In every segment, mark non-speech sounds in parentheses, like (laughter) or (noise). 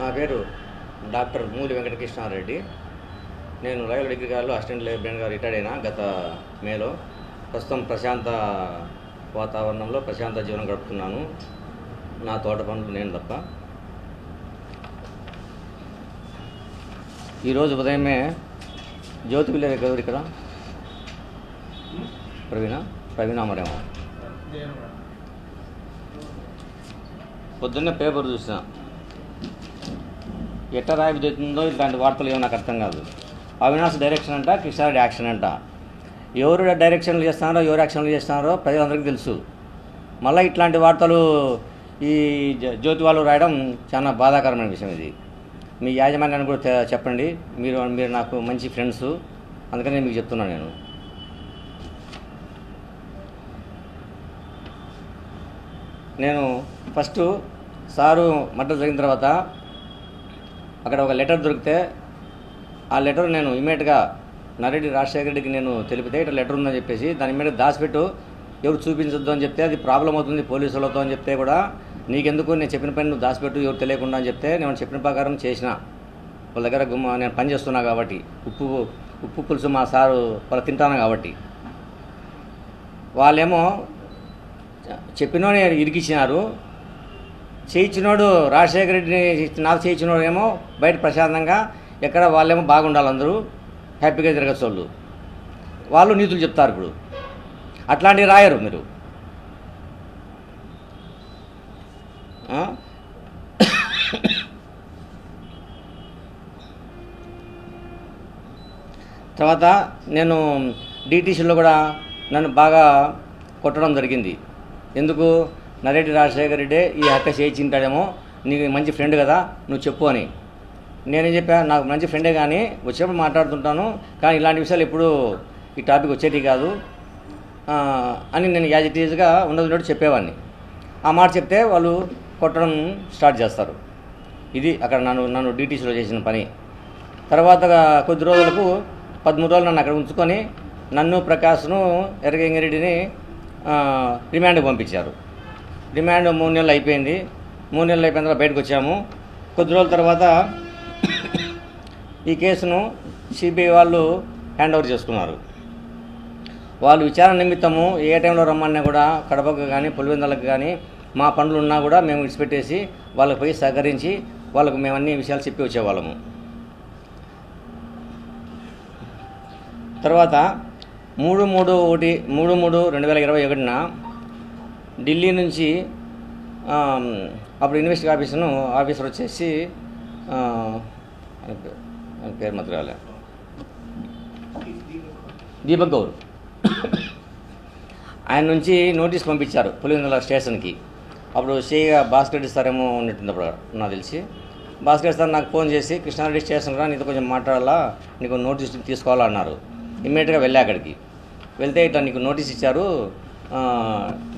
నా పేరు డాక్టర్ మూలి వెంకటకృష్ణారెడ్డి. నేను రాయల్ డిగ్రీ కాలేజ్లో అసిస్టెంట్ లైబ్రరీగా రిటైర్డ్ అయినా గత మేలో. ప్రస్తుతం ప్రశాంత వాతావరణంలో ప్రశాంత జీవనం గడుపుతున్నాను. నా తోట పనులు నేను తప్ప. ఈరోజు ఉదయమే జ్యోతి విలేజ్ ఎవరు ఇక్కడ. ప్రవీణ ప్రవీణ మరేమో పొద్దున్నే పేపర్ చూసినా. ఎట్ట రాయబ జరుగుతుందో ఇలాంటి వార్తలు ఏమో నాకు అర్థం కాదు. అవినాష్ డైరెక్షన్ అంట కృష్ణారెడ్డి యాక్షన్ అంట. ఎవరు డైరెక్షన్లు చేస్తున్నారో ఎవరు యాక్షన్లు చేస్తున్నారో ప్రజలందరికీ తెలుసు. మళ్ళీ ఇట్లాంటి వార్తలు ఈ జ్యోతి వాళ్ళు రాయడం చాలా బాధాకరమైన విషయం ఇది. మీ యాజమాన్యాన్ని కూడా చెప్పండి. మీరు మీరు నాకు మంచి ఫ్రెండ్స్ అందుకని నేను మీకు చెప్తున్నాను నేను. నేను ఫస్ట్ సారు మర్డర్ జరిగిన తర్వాత అక్కడ ఒక లెటర్ దొరికితే ఆ లెటర్ నేను ఇమీడియట్గా నరెడ్డి రాజశేఖర రెడ్డికి నేను తెలిపితే ఇట్లా లెటర్ ఉందని చెప్పేసి దాని మీద దాచిపెట్టు. ఎవరు చూపించొద్దు అని చెప్తే అది ప్రాబ్లం అవుతుంది పోలీసులతో అని చెప్తే కూడా నీకెందుకు? నేను చెప్పిన పని నువ్వు దాచిపెట్టు ఎవరు తెలియకుండా అని చెప్తే నేను చెప్పిన ప్రకారం చేసిన. వాళ్ళ దగ్గర గుమ్మ నేను పని చేస్తున్నా కాబట్టి ఉప్పు ఉప్పు పులుసు మా సారు వాళ్ళు తింటాను కాబట్టి. వాళ్ళేమో చెప్పినోనే ఇరికిచ్చినారు. చేయించినోడు రాజశేఖర రెడ్డిని నాకు చేయించినోడు ఏమో బయట ప్రశాంతంగా ఎక్కడ వాళ్ళేమో బాగుండాలి అందరూ హ్యాపీగా తిరగచ్చు వాళ్ళు వాళ్ళు నీతులు చెప్తారు ఇప్పుడు. అట్లాంటివి రాయరు మీరు. తర్వాత నేను డిటీసీలో కూడా నన్ను బాగా కొట్టడం జరిగింది. ఎందుకు? నరేటి రాజశేఖర్ రెడ్డి ఈ హత్య చేయించింటాడేమో నీకు మంచి ఫ్రెండ్ కదా నువ్వు చెప్పు అని. నేనేం చెప్పా నాకు మంచి ఫ్రెండే కానీ వచ్చేప్పుడు మాట్లాడుతుంటాను కానీ ఇలాంటి విషయాలు ఎప్పుడు ఈ టాపిక్ వచ్చేటి కాదు. అని నేను యాజ్ ఇట్ ఈజ్గా ఉండదు చెప్పేవాడిని ఆ మాట చెప్తే వాళ్ళు కొట్టడం స్టార్ట్ చేస్తారు. ఇది అక్కడ నన్ను నన్ను డీటీసీలో చేసిన పని. తర్వాత కొద్ది రోజులకు పదమూడు రోజులు నన్ను అక్కడ ఉంచుకొని నన్ను ప్రకాష్ను ఎర్రగంగిరెడ్డిని రిమాండ్కి పంపించారు. రిమాండ్ మూడు నెలలు అయిపోయింది. మూడు నెలలు అయిపోయిన తర్వాత బయటకు వచ్చాము. కొద్ది రోజుల తర్వాత ఈ కేసును సిబిఐ వాళ్ళు హ్యాండ్ ఓవర్ చేసుకున్నారు. వాళ్ళు విచారణ నిమిత్తము ఏ టైంలో రమ్మన్నా కూడా కడపకు కానీ పులివెందలకు కానీ మా పనులు ఉన్నా కూడా మేము విడిచిపెట్టేసి వాళ్ళకి పోయి సహకరించి వాళ్ళకు మేము అన్ని విషయాలు చెప్పి వచ్చేవాళ్ళము. తర్వాత మూడు మూడు ఒకటి మూడు మూడు రెండు వేల ఇరవై ఒకటిన ఢిల్లీ నుంచి అప్పుడు ఇన్వెస్టింగ్ ఆఫీసర్ను ఆఫీసర్ వచ్చేసి పేరు- మాత్రం రాలే. దీపక్ గౌర్. ఆయన నుంచి నోటీస్ పంపించారు పులివెందుల స్టేషన్కి. అప్పుడు షేగా భాస్కర్ రెడ్డి సార్ ఏమో ఉన్నట్టుంది అప్పుడు నాకు తెలిసి. భాస్కర్ సార్ నాకు ఫోన్ చేసి కృష్ణారెడ్డి స్టేషన్ రా నీతో కొంచెం మాట్లాడాలా? నీకు నోటీస్ తీసుకోవాలన్నారు ఇమ్మీడియట్గా వెళ్ళా అక్కడికి. వెళ్తే ఇట్లా నీకు నోటీస్ ఇచ్చారు.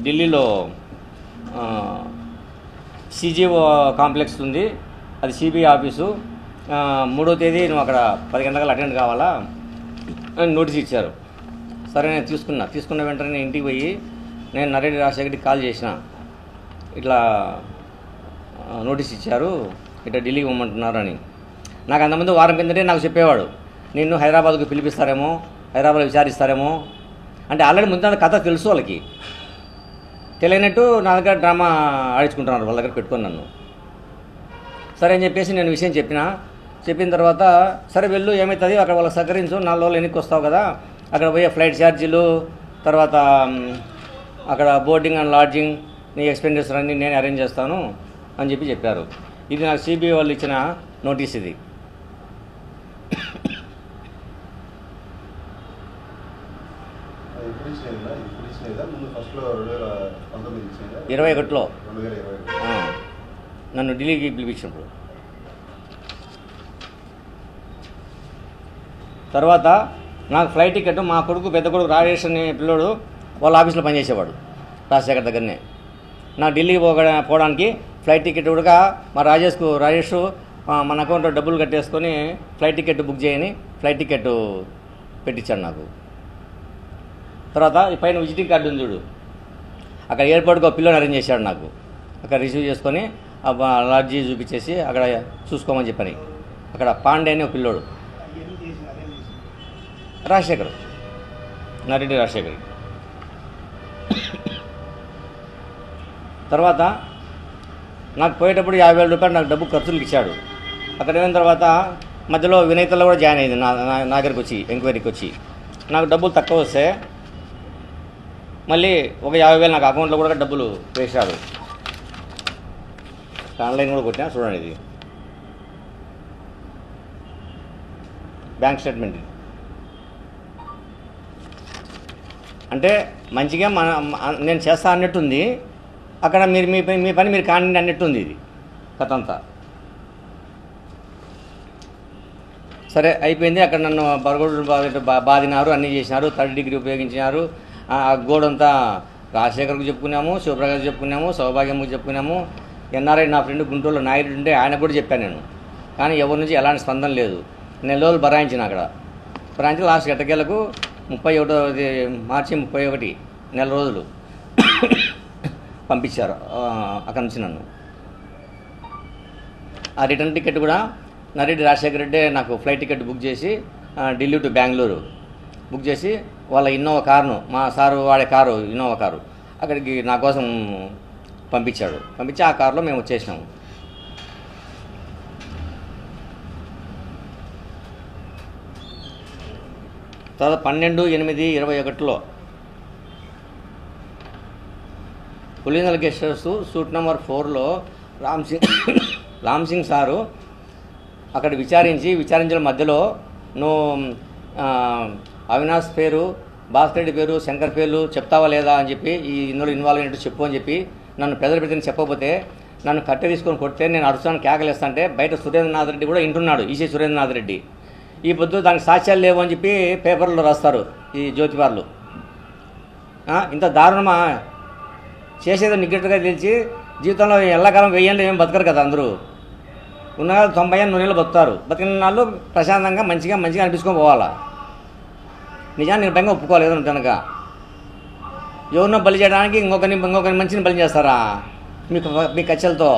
ఢిల్లీలో సీజీఓ కాంప్లెక్స్ ఉంది. అది సిబిఐ ఆఫీసు. మూడో తేదీ నువ్వు అక్కడ పది గంటలకు అటెండ్ కావాలా? అని నోటీస్ ఇచ్చారు. సరే నేను తీసుకున్నా. తీసుకున్న వెంటనే నేను ఇంటికి పోయి నేను నరేంద్ర రాజశేఖర్కి కాల్ చేసిన. ఇట్లా నోటీస్ ఇచ్చారు. ఇట్లా ఢిల్లీకి పోమంటున్నారు అని నాకు అంతమంది వారం కిందటే నాకు చెప్పేవాడు. నిన్ను హైదరాబాద్కు పిలిపిస్తారేమో హైదరాబాద్ విచారిస్తారేమో అంటే ఆల్రెడీ ముందు కథ తెలుసు వాళ్ళకి. తెలియనట్టు నా దగ్గర డ్రామా ఆడించుకుంటున్నారు వాళ్ళ దగ్గర పెట్టుకొని నన్ను. సరే అని చెప్పేసి నేను విషయం చెప్పిన. చెప్పిన తర్వాత సరే వెళ్ళు ఏమవుతుంది అక్కడ వాళ్ళకి సహకరించు నాలుగు రోజులు వెనక్కి వస్తావు కదా. అక్కడ పోయే ఫ్లైట్ ఛార్జీలు తర్వాత అక్కడ బోర్డింగ్ అండ్ లాడ్జింగ్ నీ ఎక్స్పెండిచర్ అన్నీ నేను అరేంజ్ చేస్తాను అని చెప్పి చెప్పారు. ఇది నాకు సిబిఐ వాళ్ళు ఇచ్చిన నోటీస్ ఇది అది ఇప్పుడు ఇచ్చినదా ఇప్పుడు ఇచ్చినదా ముందు ఫస్ట్లో రెండు వేల పంతొమ్మిది ఇచ్చినదా ఇరవై ఒకటిలో. నన్ను ఢిల్లీకి పిలిపించినప్పుడు. తర్వాత నాకు ఫ్లైట్ టికెట్ మా కొడుకు పెద్ద కొడుకు రాజేష్ అనే పిల్లోడు వాళ్ళ ఆఫీస్లో పనిచేసేవాడు రాజశేఖర్ దగ్గరనే. నా ఢిల్లీకి పోగ పోవడానికి ఫ్లైట్ టికెట్ కూడా మా రాజేష్కు రాజేష్ మన అకౌంట్లో డబ్బులు కట్టేసుకొని ఫ్లైట్ టికెట్ బుక్ చేయని ఫ్లైట్ టికెట్ పెట్టించాడు నాకు. తర్వాత ఈ పైన విజిటింగ్ కార్డు ఉంది చూడు. అక్కడ ఎయిర్పోర్ట్కి ఒక పిల్లని అరేంజ్ చేశాడు నాకు. అక్కడ రిసీవ్ చేసుకొని ఆ అలర్జీ చూపించేసి అక్కడ చూసుకోమని చెప్పని. అక్కడ పాండే అని ఒక పిల్లోడు. రాజశేఖర్. నారెడ్డి రాజశేఖర్. తర్వాత నాకు పోయేటప్పుడు యాభై వేల రూపాయలు నాకు డబ్బు ఖర్చులకు ఇచ్చాడు. అక్కడ అయిన తర్వాత మధ్యలో వినయతల్లో కూడా జాయిన్ అయింది నా నా- నా దగ్గరికి వచ్చి ఎంక్వైరీకి వచ్చి. నాకు డబ్బులు తక్కువ వస్తే మళ్ళీ ఒక యాభై వేలు నాకు అకౌంట్లో కూడా డబ్బులు వేశారు. ఆన్లైన్ కూడా కొట్టినా చూడండి ఇది. బ్యాంక్ స్టేట్మెంట్ అంటే మంచిగా మన నేను చేస్తా అన్నట్టుంది. అక్కడ మీరు మీ పని మీ పని మీరు కానివ్వండి అన్నట్టుంది ఇది కథ అంతా. సరే అయిపోయింది. అక్కడ నన్ను బరగొడ్లు బాధ- బాధినారు అన్నీ చేసినారు. థర్డ్ డిగ్రీ ఉపయోగించినారు. ఆ గోడంతా రాజశేఖర్కు చెప్పుకున్నాము శివప్రకాష్ చెప్పుకున్నాము సౌభాగ్యముకు చెప్పుకున్నాము. ఎన్ఆర్ఐ నా ఫ్రెండ్ గుంటూరులో నాయుడు ఉంటే ఆయన కూడా చెప్పాను నేను. కానీ ఎవరి నుంచి ఎలాంటి స్పందన లేదు. నెల రోజులు బరాయించిన అక్కడ. బరాయించి లాస్ట్ ఎట్టకేలకు ముప్పై ఒకటో మార్చి ముప్పై ఒకటి నెల రోజులు పంపించారు అక్కడి నుంచి నన్ను. ఆ రిటర్న్ టికెట్ కూడా నరెడ్డి రాజశేఖర రెడ్డి నాకు ఫ్లైట్ టికెట్ బుక్ చేసి ఢిల్లీ టు బెంగళూరు బుక్ చేసి వాళ్ళ ఇన్నోవా కారును మా సారు వాడే కారు ఇన్నోవా కారు అక్కడికి నా కోసం పంపించాడు. పంపించి ఆ కారులో మేము వచ్చేసినాము. తర్వాత పన్నెండు ఎనిమిది ఇరవై ఒకటిలో Pulivendula guest house suite number ఫోర్లో రామ్ సింగ్ రామ్ సింగ్ సారు అక్కడ విచారించి విచారించిన మధ్యలో నువ్వు అవినాష్ పేరు భాస్కరెడ్డి పేరు శంకర్ పేర్లు చెప్తావా లేదా అని చెప్పి ఈ ఇందులో ఇన్వాల్వ్ అయినట్టు చెప్పు అని చెప్పి నన్ను పెద్దలు పెద్దని చెప్పకపోతే నన్ను కట్టె తీసుకొని కొడితే నేను అరుస్తాను కేకలేస్తాంటే బయట సురేంద్రనాథ్ రెడ్డి కూడా వింటున్నాడు ఈసీ సురేంద్రనాథ్ రెడ్డి. ఈ పొద్దు దానికి సాక్ష్యాలు లేవు అని చెప్పి పేపర్లో రాస్తారు ఈ జ్యోతివార్లు ఇంత దారుణమా? చేసేది నిగ్గట్టుగా తెలిసి జీవితంలో ఎల్లకాలం వెయ్యండి ఏం బతకరు కదా అందరూ. ఉన్న తొంభై ఏళ్ళు నూనెలు బతుకుతారు. బతికిన నాళ్ళు ప్రశాంతంగా మంచిగా మంచిగా అనిపించుకొని పోవాలా? నిజాన్ని నిర్భయంగా ఒప్పుకోలేదు కనుక. ఎవరినో బలి చేయడానికి ఇంకొకరిని ఇంకొకరిని మంచిని బలి చేస్తారా? మీకు మీ కచ్చలతో.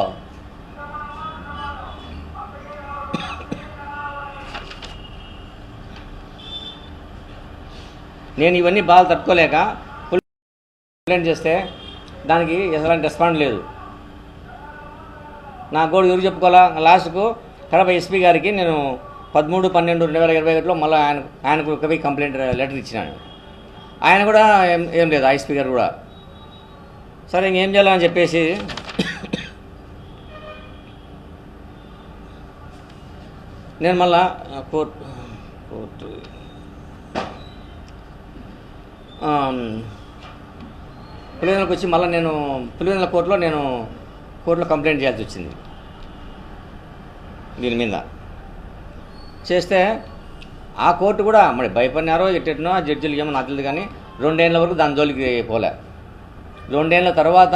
నేను ఇవన్నీ బాగా తట్టుకోలేక కంప్లైంట్ చేస్తే దానికి ఎలాంటి రెస్పాండ్ లేదు. నా గోడు ఎవరు చెప్పుకోవాలా? లాస్ట్కు కడప ఎస్పీ గారికి నేను పదమూడు పన్నెండు రెండు వేల ఇరవై ఒకటిలో మళ్ళీ ఆయన ఆయనకు ఒకవి కంప్లైంట్ లెటర్ ఇచ్చినాను ఆయన కూడా ఏం ఏం లేదు ఐ స్పీకర్ కూడా. సరే ఇంకేం చేయాలని చెప్పేసి నేను మళ్ళా కోర్టు కోర్టు పులివెందులకు వచ్చి మళ్ళీ నేను పులివెందుల కోర్టులో నేను కోర్టులో కంప్లైంట్ చేయాల్సి వచ్చింది దీని మీద. చేస్తే ఆ కోర్టు కూడా మరి భయపడినారో ఎట్టెట్నో ఆ జడ్జిలు ఏమో నాకు తెలియదు కానీ రెండేళ్ళ వరకు దాని జోలికి పోలే. రెండేళ్ళ తర్వాత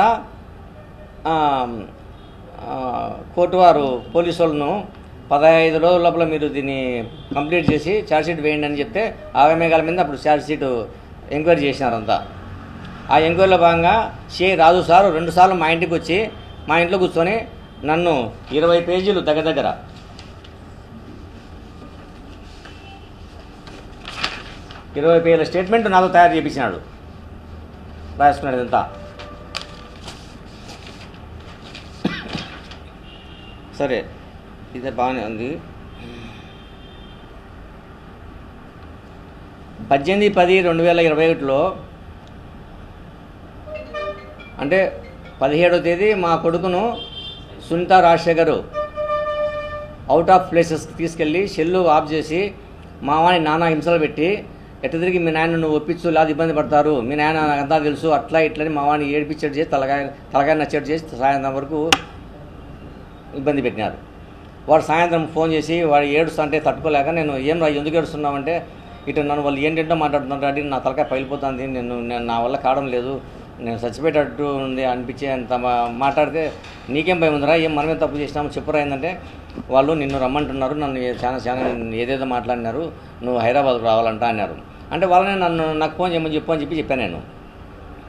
కోర్టు వారు పోలీసు వాళ్ళను పదహైదు రోజుల లోపల మీరు దీన్ని కంప్లీట్ చేసి ఛార్జ్షీట్ వేయండి అని చెప్తే ఆగమేఘాల మీద అప్పుడు ఛార్జ్షీట్ ఎంక్వైరీ చేసినారంతా. ఆ ఎంక్వైరీలో భాగంగా షే రాజు సారు రెండు సార్లు మా ఇంటికి వచ్చి మా ఇంట్లో కూర్చొని నన్ను ఇరవై పేజీలు దగ్గర దగ్గర ఇరవై పేల స్టేట్మెంట్ నాతో తయారు చేయించినాడు రాసుకున్నాడు ఇదంతా. సరే ఇది బాగానే ఉంది. పద్దెనిమిది పది రెండు వేల ఇరవై ఒకటిలో అంటే పదిహేడో తేదీ మా కొడుకును సునీత రాజశేఖర్ అవుట్ ఆఫ్ ప్లేసెస్కి తీసుకెళ్ళి సెల్లు ఆఫ్ చేసి మా వాడిని నానా హింసలు పెట్టి ఎట్ట తిరిగి మీ నాయన నువ్వు ఒప్పించు లేదా ఇబ్బంది పడతారు? మీ నాయన నాకు అంతా తెలుసు అట్లా ఇట్లని మా వాడిని ఏడిపించేటు చేసి తలకాయ తలకాయ నచ్చేటు చేసి సాయంత్రం వరకు ఇబ్బంది పెట్టినారు. వాడు సాయంత్రం ఫోన్ చేసి వాడు ఏడుస్తుంటే తట్టుకోలేక నేను ఏం రా ఎందుకు ఏడుస్తున్నావంటే ఇటు నన్ను వాళ్ళు ఏంటంటో మాట్లాడుతున్నారు డాడీ నా తలకాయ పగిలిపోతుంది నేను నా వల్ల కావడం లేదు. నేను చచ్చిపోయేటట్టు ఉంది అనిపించే అంత మాట్లాడితే నీకేం భయం ఉందిరా? ఏం మనమే తప్పు చేసినాము చెప్పురా ఏంటంటే వాళ్ళు నిన్ను రమ్మంటున్నారు నన్ను చాలా చాలా ఏదేదో మాట్లాడినారు నువ్వు హైదరాబాద్ రావాలంట అన్నారు. అంటే వాళ్ళనే నన్ను నాకు ఫోన్ చేయమని చెప్పు అని చెప్పి చెప్పాను నేను.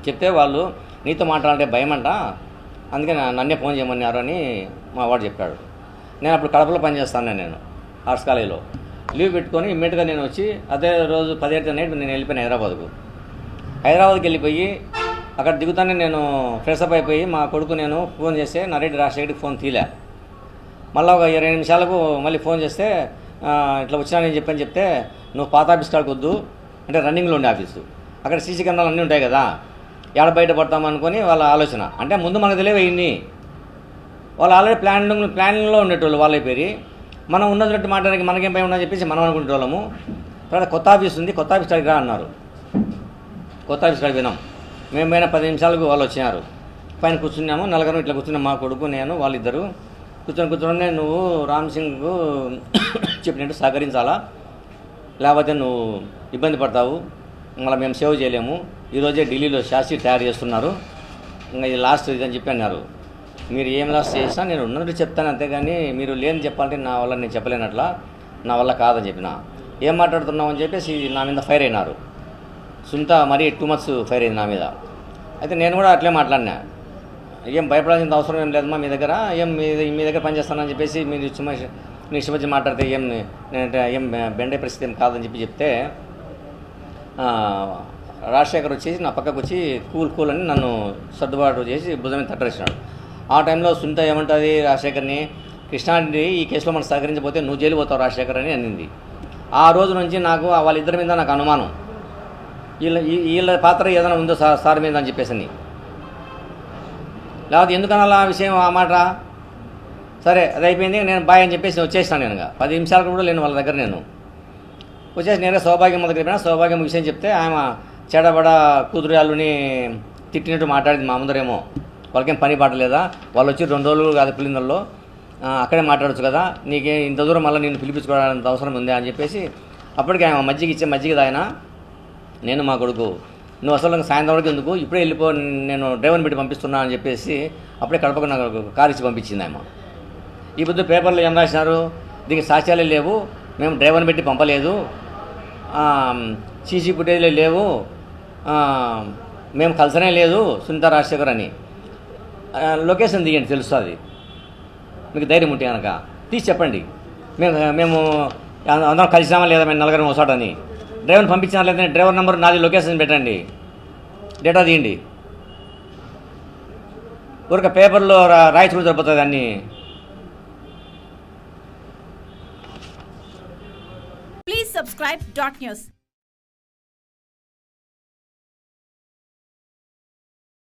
చెప్తే వాళ్ళు నీతో మాట్లాడాలంటే భయం అంట అందుకే నన్నే ఫోన్ చేయమన్నారు అని మా వాడు చెప్పాడు. నేను అప్పుడు కడపలో పనిచేస్తాను నేను ఆర్ట్స్ కాలేజీలో. లీవ్ పెట్టుకొని ఇమ్మీడియట్గా నేను వచ్చి అదే రోజు పదిహేడు నైట్ నేను వెళ్ళిపోయాను హైదరాబాద్కు. హైదరాబాద్కి వెళ్ళిపోయి అక్కడ దిగుతానే నేను ఫ్రెషప్ అయిపోయి మా కొడుకు నేను ఫోన్ చేస్తే నరేడి రాజశేఖర్కి ఫోన్ తీలే. మళ్ళీ ఒక ఇరవై నిమిషాలకు మళ్ళీ ఫోన్ చేస్తే ఇట్లా వచ్చినానని చెప్పని చెప్తే నువ్వు పాత ఆఫీస్ కాడికి వద్దు అంటే రన్నింగ్లో ఉండే ఆఫీసు. అక్కడ సీసీ కెమెరాలు అన్నీ ఉంటాయి కదా ఎక్కడ బయట పడతామనుకొని వాళ్ళ ఆలోచన. అంటే ముందు మనకు తెలియవు ఇన్ని వాళ్ళు ఆల్రెడీ ప్లానింగ్ ప్లానింగ్లో ఉండేటోళ్ళు వాళ్ళ పేరు. మనం ఉన్నట్టు మాట్లాడడానికి మనకేం భయం ఉందని చెప్పేసి మనం అనుకునే వాళ్ళము తర్వాత కొత్త ఆఫీస్ ఉంది కొత్త ఆఫీస్ కాడికి రా అన్నారు. కొత్త ఆఫీస్ కాడికి వినాం మేము పోయిన పది నిమిషాలకు వాళ్ళు వచ్చినారు. పైన కూర్చున్నాము నలుగురు ఇట్లా కూర్చున్నాం. మా కొడుకు నేను వాళ్ళిద్దరు. కూర్చొని కూర్చొని నువ్వు రామ్ సింగ్కు (coughs) చెప్పినట్టు సహకరించాలా? లేకపోతే నువ్వు ఇబ్బంది పడతావు? మళ్ళీ మేము సేవ్ చేయలేము. ఈరోజే ఢిల్లీలో శాస్త్రి తయారు చేస్తున్నారు. ఇంకా ఇది లాస్ట్ ఇది అని చెప్పి అన్నారు. మీరు ఏం లాస్ట్ చేసినా నేను ఉన్నట్టు చెప్తాను అంతేగాని మీరు లేని చెప్పాలంటే నా వల్ల నేను చెప్పలేనట్లా. నా వల్ల కాదని చెప్పిన. ఏం మాట్లాడుతున్నావు అని చెప్పేసి నా మీద ఫైర్ అయినారు. సుంత మరీ టూ మంత్స్ ఫైర్ అయింది నా మీద. అయితే నేను కూడా అట్లే మాట్లాడినా. ఏం భయపడాల్సిన అవసరం ఏం లేదమ్మా మీ దగ్గర? ఏం మీ మీ దగ్గర పనిచేస్తానని చెప్పేసి మీరు ఇష్టమ నీ ఇష్టం వచ్చి మాట్లాడితే ఏం నేనంటే ఏం బెండే పరిస్థితి ఏం కాదని చెప్పి చెప్తే రాజశేఖర్ వచ్చేసి నా పక్కకు వచ్చి కూల్ కూల్ అని నన్ను సర్దుబాటు చేసి భుజం తట్టరేసినాడు. ఆ టైంలో సునీత ఏమంటుంది రాజశేఖర్ని కృష్ణారెడ్డి ఈ కేసులో మనం సహకరించకపోతే నువ్వు జైలు పోతావు రాజశేఖర్ అని అనింది. ఆ రోజు నుంచి నాకు వాళ్ళిద్దరి మీద నాకు అనుమానం. వీళ్ళ వీళ్ళ పాత్ర ఏదైనా ఉందో సార్ సార్ మీద అని చెప్పేసి అని. లేకపోతే ఎందుకన్నా ఆ విషయం ఆ మాట సరే అది అయిపోయింది నేను బాయ్ అని చెప్పేసి వచ్చేసాను నేను పది నిమిషాలు కూడా లేను వాళ్ళ దగ్గర నేను. వచ్చేసి నేనే సౌభాగ్యం దగ్గర పోయినా సౌభాగ్యం విషయం చెప్తే ఆమె చెడబడ కూతురుయాళ్ళని తిట్టినట్టు మాట్లాడింది మా ముందరేమో. వాళ్ళకేం పని పాటలేదా వాళ్ళు వచ్చి రెండు రోజులు కాదు పిల్లిందల్లో అక్కడే మాట్లాడొచ్చు కదా. నీకే ఇంత దూరం మళ్ళీ నేను పిలిపించుకోవడానికి అవసరం ఉంది అని చెప్పేసి అప్పటికి ఆమె మజ్జిగ ఇచ్చే మజ్జిగ ఆయన నేను మా కొడుకు నువ్వు అసలు నాకు సాయంత్రం వరకు ఎందుకు? ఇప్పుడే వెళ్ళిపో నేను డ్రైవర్ని పెట్టి పంపిస్తున్నా అని చెప్పేసి అప్పుడే కడపకు నాకు కారు ఇచ్చి పంపించింది ఆమె ఈ పొద్దు పేపర్లో ఏం రాసినారు? దీనికి సాక్ష్యాలే లేవు మేము డ్రైవర్ని పెట్టి పంపలేదు సీసీ ఫుటేజ్లే లేవు మేము కలిసనే లేదు సునీత రాజశేఖర్ అని. లొకేషన్ దిగండి తెలుస్తుంది. మీకు ధైర్యం ఉంటే కనుక తీసి చెప్పండి. మేము మేము అందరం కలిసినామా లేదా మేము నలుగురం ఒకసాటని డ్రైవర్ని పంపించినా లేదంటే డ్రైవర్ నెంబర్ నాది లొకేషన్ పెట్టండి. డేటా తీయండి. ఊరిక పేపర్లో రా దొరుకుతుంది అన్ని. అన్నీ సబ్స్క్రైబ్ subscribe న్యూస్.